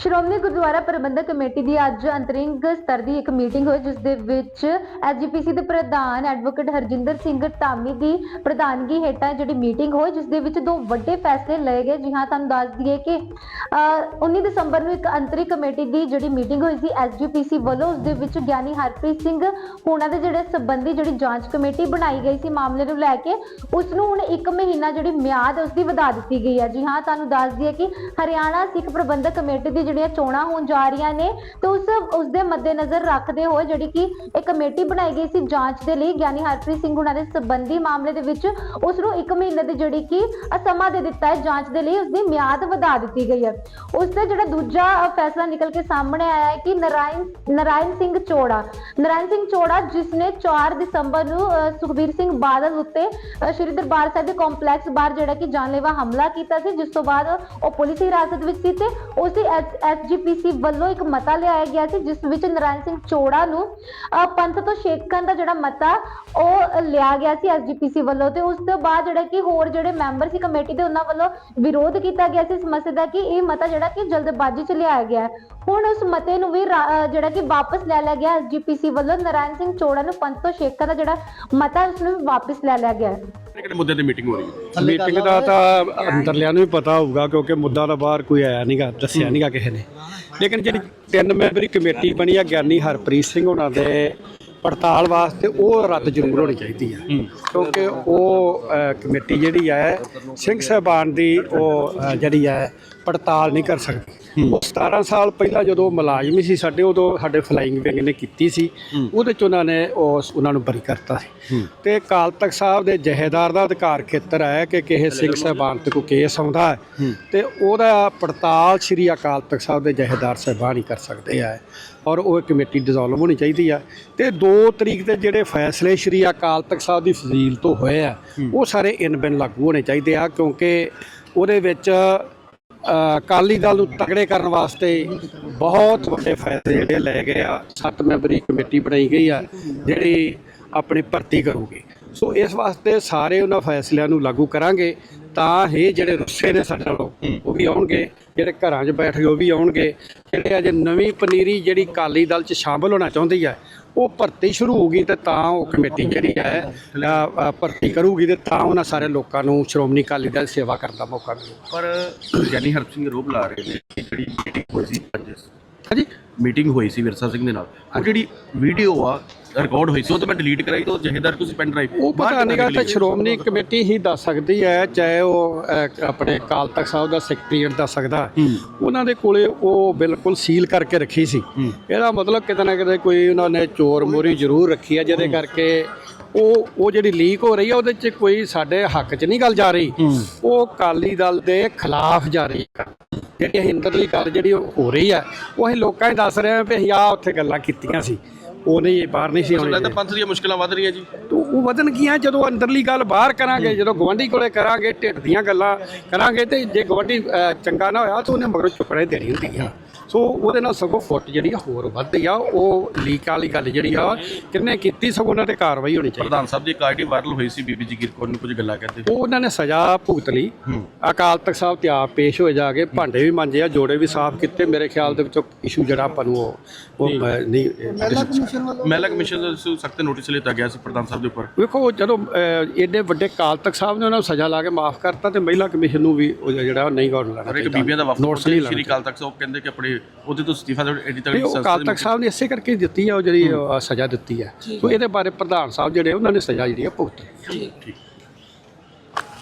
ਸ਼੍ਰੋਮਣੀ ਗੁਰਦੁਆਰਾ ਪ੍ਰਬੰਧਕ committee ਦੀ ਅੱਜ ਅੰਤਰਿੰਗ ਸਤਰ ਦੀ ਇੱਕ ਮੀਟਿੰਗ ਹੋਈ ਜਿਸ ਦੇ ਵਿੱਚ ਐਸਜੀਪੀਸੀ ਦੇ ਪ੍ਰਧਾਨ ਐਡਵੋਕੇਟ ਹਰਜਿੰਦਰ ਸਿੰਘ ਧਾਮੀ ਦੀ ਪ੍ਰਧਾਨਗੀ ਹੇਠਾਂ ਜਿਹੜੀ ਮੀਟਿੰਗ ਹੋਈ ਜਿਸ ਦੇ ਵਿੱਚ ਦੋ ਵੱਡੇ ਫੈਸਲੇ ਲਏ ਗਏ। ਜੀ ਹਾਂ ਤੁਹਾਨੂੰ ਦੱਸ ਦਈਏ ਕਿ ਅਹ, 19 ਦਸੰਬਰ ਨੂੰ ਇੱਕ ਅੰਤਰਿੰਗ ਕਮੇਟੀ ਦੀ ਜਿਹੜੀ ਮੀਟਿੰਗ ਹੋਈ ਸੀ ਐਸਜੀਪੀਸੀ ਵੱਲੋਂ ਉਸ ਦੇ ਵਿੱਚ ਗਿਆਨੀ ਹਰਪ੍ਰੀਤ ਸਿੰਘ ਹੁਣਾਂ ਦੇ ਜਿਹੜੇ ਸੰਬੰਧੀ ਜਿਹੜੀ ਜਾਂਚ ਕਮੇਟੀ ਬਣਾਈ ਗਈ ਸੀ ਮਾਮਲੇ ਨੂੰ ਲੈ ਕੇ ਉਸ ਨੂੰ ਹੁਣ 1 ਮਹੀਨਾ ਜਿਹੜੀ ਮਿਆਦ ਉਸ ਦੀ ਵਧਾ ਦਿੱਤੀ ਗਈ ਹੈ। ਜੀ ਹਾਂ ਤੁਹਾਨੂੰ ਦੱਸ ਦਈਏ ਕਿ ਹਰਿਆਣਾ ਸਿੱਖ ਪ੍ਰਬੰਧਕ ਕਮੇਟੀ ਦੀ ਜਿਹੜੀਆਂ ਚੋਣਾਂ ਹੋਣ ਜਾ ਰਹੀਆਂ ਨੇ ਤੇ ਉਸ ਉਸ ਦੇ ਮੱਦੇਨਜ਼ਰ ਰੱਖਦੇ ਹੋਏ ਜਿਹੜੀ ਕਿ ਇਹ ਕਮੇਟੀ ਬਣਾਈ ਗਈ ਸੀ ਜਾਂਚ ਦੇ ਲਈ, ਗਿਆਨੀ ਹਰਪ੍ਰੀਤ ਸਿੰਘ ਹੁਣਾਂ ਦੇ ਸੰਬੰਧੀ ਮਾਮਲੇ ਦੇ ਵਿੱਚ ਉਸ ਨੂੰ 1 ਮਹੀਨੇ ਦੀ ਜਿਹੜੀ ਕਿ ਸਮਾਂ ਦੇ ਦਿੱਤਾ ਹੈ ਜਾਂਚ ਦੇ ਲਈ ਉਸ ਦੀ ਮਿਆਦ ਵਧਾ ਦਿੱਤੀ ਗਈ ਹੈ। ਉਸ ਦਾ ਜਿਹੜਾ ਦੂਜਾ ਫੈਸਲਾ ਨਿਕਲ ਕੇ ਸਾਹਮਣੇ ਆਇਆ ਹੈ ਕਿ ਨਰਾਇਣ ਨਰਾਇਣ ਸਿੰਘ ਚੋੜਾ, ਨਰਾਇਣ ਸਿੰਘ ਚੋੜਾ ਜਿਸ ਨੇ 4 ਦਸੰਬਰ ਨੂੰ ਸੁਖਬੀਰ ਸਿੰਘ ਬਾਦਲ ਉੱਤੇ ਸ਼੍ਰੀ ਦਰਬਾਰ ਸਾਹਿਬ ਦੇ ਕੰਪਲੈਕਸ ਬਾਹਰ ਜਿਹੜਾ ਕਿ ਜਾਨਲੇਵਾ ਹਮਲਾ ਕੀਤਾ ਸੀ, ਜਿਸ ਤੋਂ ਬਾਅਦ ਉਹ ਪੁਲਿਸ ਹਿਰਾਸਤ ਵਿੱਚ ਸੀ ਤੇ ਉਸ ਦੀ ਐਸਜੀਪੀਸੀ ਵੱਲੋਂ ਇੱਕ ਮਤਾ ਲਿਆਇਆ ਗਿਆ ਸੀ, ਜਿਸ ਵਿੱਚ ਨਰਾਇਣ ਸਿੰਘ ਚੋੜਾ ਨੂੰ ਪੰਥ ਤੋਂ ਛੇਕਣ ਦਾ ਜਿਹੜਾ ਮਤਾ, ਉਹ ਲਿਆ ਗਿਆ ਸੀ ਐਸਜੀਪੀਸੀ ਵੱਲੋਂ ਤੇ ਉਸ ਤੋਂ ਬਾਅਦ ਜਿਹੜਾ ਕਿ ਹੋਰ ਜਿਹੜੇ ਮੈਂਬਰ ਸੀ ਕਮੇਟੀ ਦੇ, ਉਹਨਾਂ ਵੱਲੋਂ ਵਿਰੋਧ ਕੀਤਾ ਗਿਆ ਸੀ ਇਸ ਮਸਲੇ ਦਾ ਕਿ ਇਹ ਮਤਾ ਜਿਹੜਾ ਕਿ ਜਲਦਬਾਜ਼ੀ ਚ ਲਿਆਇਆ ਗਿਆ ਹੈ। ਹੁਣ ਉਸ ਮਤੇ ਨੂੰ ਵੀ ਜਿਹੜਾ ਕਿ ਵਾਪਸ ਲੈ ਲਿਆ ਗਿਆ ਐਸਜੀਪੀਸੀ ਵੱਲੋਂ, ਨਰਾਇਣ ਸਿੰਘ ਚੋੜਾ ਨੂੰ ਪੰਥ ਤੋਂ ਛੇਕਣ ਦਾ ਜਿਹੜਾ ਮਤਾ, ਉਸ ਨੂੰ ਵੀ ਵਾਪਸ ਲੈ ਲਿਆ ਗਿਆ ਕਿਹੜੇ ਕਿਹੜੇ ਮੁੱਦੇ ਤੇ ਮੀਟਿੰਗ ਹੋ ਰਹੀ ਹੈ? ਮੀਟਿੰਗ ਦਾ ਤਾਂ ਅੰਦਰਲਿਆਂ ਨੂੰ ਵੀ ਪਤਾ ਹੋਊਗਾ ਕਿਉਂਕਿ ਮੁੱਦਾ ਤਾਂ ਬਾਹਰ ਕੋਈ ਆਇਆ ਨਹੀਂਗਾ ਦੱਸਿਆ ਨਹੀਂਗਾ ਕਿਸੇ ਨੇ। ਲੇਕਿਨ ਜਿਹੜੀ ਤਿੰਨ ਮੈਂਬਰੀ ਕਮੇਟੀ ਬਣੀ ਆ ਗਿਆਨੀ ਹਰਪ੍ਰੀਤ ਸਿੰਘ ਉਹਨਾਂ ਦੇ ਪੜਤਾਲ ਵਾਸਤੇ ਉਹ ਰੱਦ ਜ਼ਰੂਰ ਹੋਣੀ ਚਾਹੀਦੀ ਆ ਕਿਉਂਕਿ ਉਹ ਕਮੇਟੀ ਜਿਹੜੀ ਹੈ ਸਿੰਘ ਸਾਹਿਬਾਨ ਦੀ ਉਹ ਜਿਹੜੀ ਹੈ ਪੜਤਾਲ ਨਹੀਂ ਕਰ ਸਕਦੀ। ਉਹ 17 ਸਾਲ ਪਹਿਲਾਂ ਜਦੋਂ ਮੁਲਾਜ਼ਮ ਹੀ ਸੀ ਸਾਡੇ ਉਦੋਂ ਸਾਡੇ ਫਲਾਈਂਗ ਵਿੰਗ ਨੇ ਕੀਤੀ ਸੀ। ਉਹਦੇ ਚ ਉਹਨਾਂ ਨੇ ਉਸ ਉਹਨਾਂ ਨੂੰ ਬਰੀ ਕਰਤਾ ਸੀ। ਤੇ ਅਕਾਲ ਤਖਤ ਸਾਹਿਬ ਦੇ ਜਹੇਦਾਰ ਦਾ ਅਧਿਕਾਰ ਖੇਤਰ ਹੈ ਕਿ ਕਿਸੇ ਸਿੰਘ ਸਾਹਿਬਾਨ ਤੇ ਕੋਈ ਕੇਸ ਆਉਂਦਾ ਹੈ। ਤੇ ਉਹਦਾ ਪੜਤਾਲ ਸ੍ਰੀ ਅਕਾਲ ਤਖਤ ਸਾਹਿਬ ਦੇ ਜਹੇਦਾਰ ਸਾਹਿਬਾਨ ਹੀ ਕਰ ਸਕਦੇ ਆ ਔਰ ਉਹ ਕਮੇਟੀ ਡਿਸੋਲਵ ਹੋਣੀ ਚਾਹੀਦੀ ਆ। ਤੇ 2 ਤਰੀਕ ਦੇ ਜਿਹੜੇ ਫੈਸਲੇ ਸ੍ਰੀ ਅਕਾਲ ਤਖਤ ਸਾਹਿਬ ਦੀ ਫਜ਼ੀਲ ਤੋਂ ਹੋਏ ਆ ਉਹ ਸਾਰੇ ਇਨ ਬਿਨ ਲਾਗੂ ਹੋਣੇ ਚਾਹੀਦੇ ਆ ਕਿਉਂਕਿ ਉਹਦੇ ਵਿੱਚ ਅਕਾਲੀ ਦਲ ਨੂੰ ਤਕੜੇ ਕਰਨ ਵਾਸਤੇ ਬਹੁਤ ਵੱਡੇ ਫੈਸਲੇ ਜਿਹੜੇ ਲਏ ਗਏ ਆ। ਸੱਤ ਮੈਂਬਰੀ ਕਮੇਟੀ ਬਣਾਈ ਗਈ ਆ ਜਿਹੜੀ ਆਪਣੀ ਭਰਤੀ ਕਰੂਗੀ। ਸੋ ਇਸ ਵਾਸਤੇ ਸਾਰੇ ਉਹਨਾਂ ਫੈਸਲਿਆਂ ਨੂੰ ਲਾਗੂ ਕਰਾਂਗੇ ਤਾਂ ਇਹ ਜਿਹੜੇ ਰੁੱਸੇ ਨੇ ਸਾਡੇ ਨਾਲੋਂ ਉਹ ਵੀ ਆਉਣਗੇ ਜਿਹੜੇ ਘਰਾਂ 'ਚ ਬੈਠ ਗਏ ਉਹ ਵੀ ਆਉਣਗੇ। ਜਿਹੜੇ ਅਜੇ ਨਵੀਂ ਪਨੀਰੀ ਜਿਹੜੀ ਅਕਾਲੀ ਦਲ 'ਚ ਸ਼ਾਮਲ ਹੋਣਾ ਚਾਹੁੰਦੀ ਹੈ ਉਹ ਭਰਤੀ ਸ਼ੁਰੂ ਹੋਊਗੀ ਤੇ ਤਾਂ ਉਹ ਕਮੇਟੀ ਜਿਹੜੀ ਹੈ ਭਰਤੀ ਕਰੂਗੀ ਤੇ ਤਾਂ ਉਹਨਾਂ ਸਾਰੇ ਲੋਕਾਂ ਨੂੰ ਸ਼੍ਰੋਮਣੀ ਅਕਾਲੀ ਦਲ ਸੇਵਾ ਕਰਨ ਦਾ ਮੌਕਾ ਮਿਲੇਗਾ ਪਰ ਗਿਆਨੀ ਹਰਪ ਸਿੰਘ ਰੋਬ ਲਾ ਰਹੇ ਨੇ ਜਿਹੜੀ ਮੀਟਿੰਗ ਹੋਈ ਸੀ ਅੱਜ। ਹਾਂਜੀ? ਮੀਟਿੰਗ ਹੋਈ ਸੀ ਵਿਰਸਾ ਸਿੰਘ ਦੇ ਨਾਲ। ਉਹ ਜਿਹੜੀ ਵੀਡੀਓ ਆ ਰਿਕਾਰਡ ਹੋਈ ਸੀ ਉਹ ਤਾਂ ਮੈਂ ਡਿਲੀਟ ਕਰਾਈ ਤਾਂ ਜਹੇਦਾਰ ਤੁਸੀਂ ਪੈਨ ਡਰਾਈਵ ਉਹ ਪਤਾ ਨਹੀਂਗਾ ਤਾਂ ਸ਼੍ਰੋਮਣੀ ਕਮੇਟੀ ਹੀ ਦੱਸ ਸਕਦੀ ਹੈ ਚਾਹੇ ਉਹ ਆਪਣੇ ਅਕਾਲ ਤਖਤ ਸਾਹਿਬ ਦਾ ਸੈਕਟਰੀਏਟ ਦੱਸ ਸਕਦਾ। ਉਹਨਾਂ ਦੇ ਕੋਲੇ ਉਹ ਬਿਲਕੁਲ ਸੀਲ ਕਰਕੇ ਰੱਖੀ ਸੀ। ਇਹਦਾ ਮਤਲਬ ਕਿਤੇ ਨਾ ਕਿਤੇ ਕੋਈ ਉਹਨਾਂ ਨੇ ਚੋਰ ਮੋਰੀ ਜ਼ਰੂਰ ਰੱਖੀ ਹੈ ਜਿਹਦੇ ਕਰਕੇ ਉਹ ਉਹ ਜਿਹੜੀ ਲੀਕ ਹੋ ਰਹੀ ਹੈ ਉਹਦੇ 'ਚ ਕੋਈ ਸਾਡੇ ਹੱਕ 'ਚ ਨਹੀਂ ਗੱਲ ਜਾ ਰਹੀ। ਉਹ ਅਕਾਲੀ ਦਲ ਦੇ ਖਿਲਾਫ ਜਾ ਰਹੀ ਹੈ ਜਿਹੜੀ ਅਸੀਂ ਅੰਦਰਲੀ ਗੱਲ ਜਿਹੜੀ ਹੋ ਰਹੀ ਹੈ ਉਹ ਅਸੀਂ ਲੋਕਾਂ ਨੂੰ ਦੱਸ ਰਹੇ ਹਾਂ ਵੀ ਅਸੀਂ ਆਹ ਉੱਥੇ ਗੱਲਾਂ ਕੀਤੀਆਂ ਸੀ। ਉਹ ਨਹੀਂ ਬਾਹਰ ਨਹੀਂ ਸੀ ਆਉਣੀ ਲੱਗਦਾ ਪੰਥ ਦੀਆਂ ਮੁਸ਼ਕਲਾਂ ਵੱਧ ਰਹੀਆਂ ਜੀ। ਤੋ ਉਹ ਵਧਣ ਗਈਆਂ ਜਦੋਂ ਅੰਦਰਲੀ ਗੱਲ ਬਾਹਰ ਕਰਾਂਗੇ ਜਦੋਂ ਗਵੰਡੀ ਕੋਲੇ ਕਰਾਂਗੇ ਢਿੱਡ ਦੀਆਂ ਗੱਲਾਂ ਕਰਾਂਗੇ ਤੇ ਜੇ ਗਵੰਡੀ ਅਹ, ਚੰਗਾ ਨਾ ਹੋਇਆ ਤਾਂ ਉਹਨੇ ਮਗਰੋਂ ਚੁੱਕਣੇ ਦੇਣੀ ਹੁੰਦੀ ਆ। ਸੋ ਉਹਦੇ ਨਾਲ ਸਗੋਂ ਫੁੱਟ ਜਿਹੜੀ ਆ ਹੋਰ ਵੱਧਦੀ ਆ ਉਹ ਲੀਕ ਵਾਲੀ ਗੱਲ ਜਿਹੜੀ ਆ ਕਿੰਨੇ ਕੀਤੀ ਸਗੋਂ ਉਹਨਾਂ ਤੇ ਕਾਰਵਾਈ ਹੋਣੀ ਚਾਹੀਦੀ। ਪ੍ਰਧਾਨ ਸਾਹਿਬ ਦੀ ਇੱਕ ਆਰਟੀ ਵਾਇਰਲ ਹੋਈ ਸੀ ਬੀਬੀ ਜਗੀਰ ਕੌਰ ਨੂੰ ਕੁਝ ਗੱਲਾਂ ਕਹਿੰਦੇ ਉਹ ਉਹਨਾਂ ਨੇ ਸਜ਼ਾ ਭੁਗਤ ਲਈ। ਅਕਾਲ ਤਖਤ ਸਾਹਿਬ ਤੇ ਆਪ ਪੇਸ਼ ਹੋਏ ਜਾ ਕੇ ਭਾਂਡੇ ਵੀ ਮਾਂਜੇ ਆ ਜੋੜੇ ਵੀ ਸਾਫ਼ ਕੀਤੇ। ਮੇਰੇ ਖਿਆਲ ਦੇ ਵਿੱਚੋਂ ਇਸ਼ੂ ਜਿਹੜਾ ਆਪਾਂ ਨੂੰ ਉਹ ਨਹੀਂ। ਮਹਿਲਾ ਕਮਿਸ਼ਨ ਦਾ ਸਖਤ ਨੋਟਿਸ ਲਿੱਤਾ ਗਿਆ ਸੀ ਪ੍ਰਧਾਨ ਸਾਹਿਬ ਦੇ ਉੱਪਰ। ਵੇਖੋ ਜਦੋਂ ਏਡੇ ਵੱਡੇ ਕਾਲ ਤਖਤ ਸਾਹਿਬ ਨੇ ਉਹਨਾਂ ਨੂੰ ਸਜ਼ਾ ਲਾ ਕੇ ਮਾਫ ਕਰਤਾ ਤੇ ਮਹਿਲਾ ਕਮਿਸ਼ਨ ਨੂੰ ਵੀ ਉਹ ਜਿਹੜਾ ਨਹੀਂ ਗੌਰ ਲੈਣਾ ਇੱਕ। ਬੀਬੀਆਂ ਦਾ ਵਫਦ ਨੋਟਿਸ ਨਹੀਂ ਸ਼੍ਰੀ ਕਾਲ ਤੱਕ ਸਾਹਿਬ ਕਹਿੰਦੇ ਕਿ ਆਪਣੇ ਉਹਦੇ ਤੋਂ ਅਸਤੀਫਾ ਦੇ ਐਡੀ ਤੱਕ ਨਹੀਂ ਉਹ ਕਾਲ ਤਖਤ ਸਾਹਿਬ ਨੇ ਇਸੇ ਕਰਕੇ ਦਿੱਤੀ ਆ ਉਹ ਜਿਹੜੀ ਸਜ਼ਾ ਦਿੱਤੀ ਹੈ ਸੋ ਇਹਦੇ ਬਾਰੇ ਪ੍ਰਧਾਨ ਸਾਹਿਬ ਜਿਹੜੇ ਉਹਨਾਂ ਨੇ ਸਜ਼ਾ ਜਿਹੜੀ ਆ ਭੁਗਤੀ। ਠੀਕ।